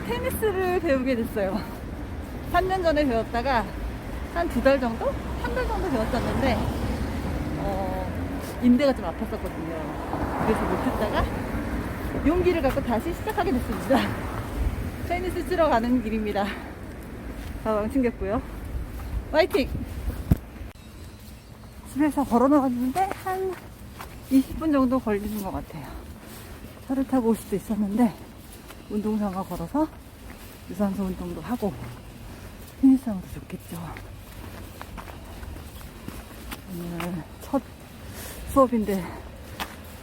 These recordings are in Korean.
테니스를 배우게 됐어요. 3년 전에 배웠다가 한 두 달 정도? 한 달 정도 배웠었는데, 어, 인대가 좀 아팠었거든요. 그래서 못했다가 용기를 갖고 다시 시작하게 됐습니다. 테니스 치러 가는 길입니다. 가방 챙겼고요. 화이팅! 집에서 걸어 나왔는데 한 20분 정도 걸리는 것 같아요. 차를 타고 올 수도 있었는데 운동 삼아 걸어서 유산소 운동도 하고 테니스하면 더 좋겠죠. 오늘 첫 수업인데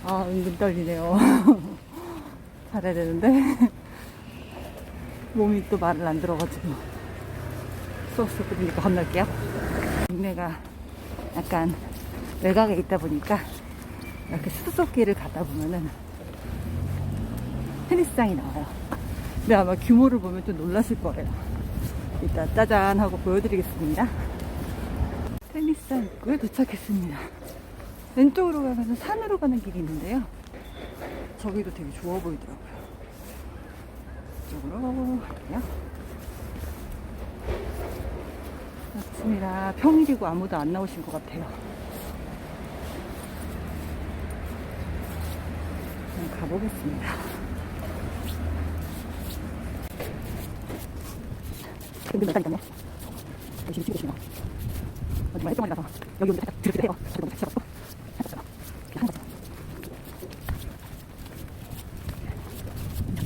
아 은근 떨리네요. 잘해야 되는데 몸이 또 말을 안 들어가지고 수업 수업 들으니까 건널게요. 동네가 약간 외곽에 있다 보니까 이렇게 수수께끼를 가다 보면은 테니스장이 나와요. 근데 아마 규모를 보면 좀 놀라실 거예요. 이따 짜잔 하고 보여드리겠습니다. 테니스장 입구에 도착했습니다. 왼쪽으로 가면 산으로 가는 길이 있는데요. 저기도 되게 좋아 보이더라고요. 이쪽으로 갈게요. 맞습니다. 평일이고 아무도 안 나오신 것 같아요. 가보겠습니다. 있겠네. 열심히 계시네요. 어디 뭐 해동이라서 여기 오면 살짝 드럽게 해요. 저도 같이?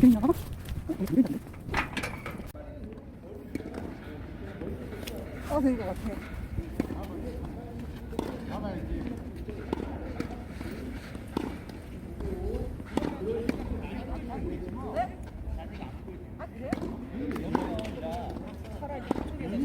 여기 잡혀있는데? 어, 된것 같아. 네. 이 게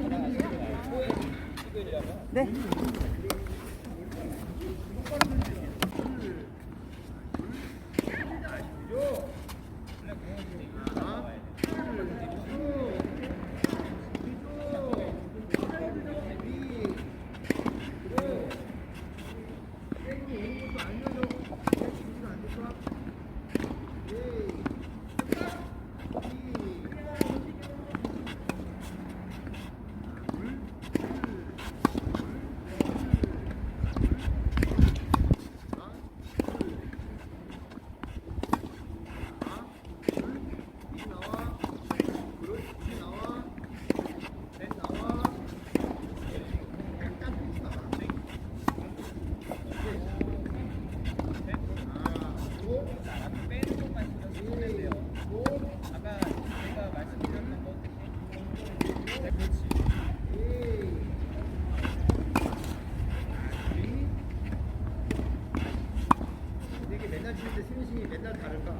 맨날 치는데 스미싱이 맨날 다를까?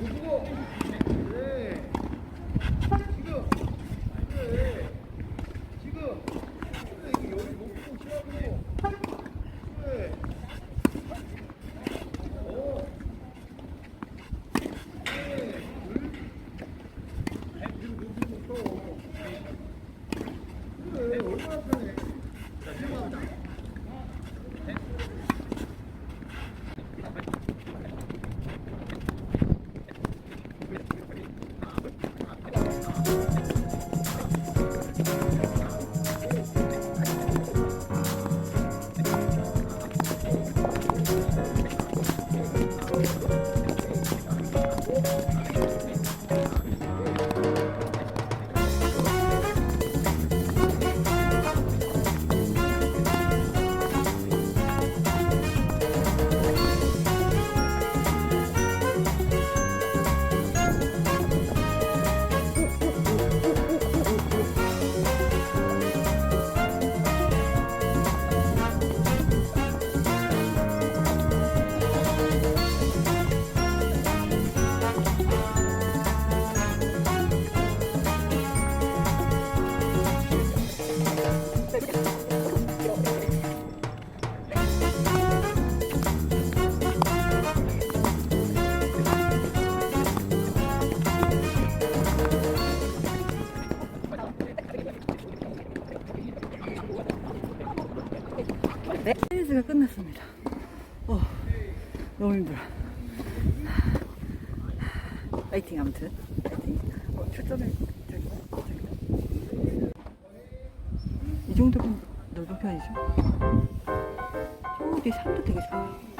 누구고? 그래. 어. 얼마나 네, 테니스가 끝났습니다. 어, 너무 힘들어. 파이팅 아무튼. 파이팅. 어, 초점을 저기 저기 이 정도면 넓은 편이죠? 저기 산도 되게 좋아요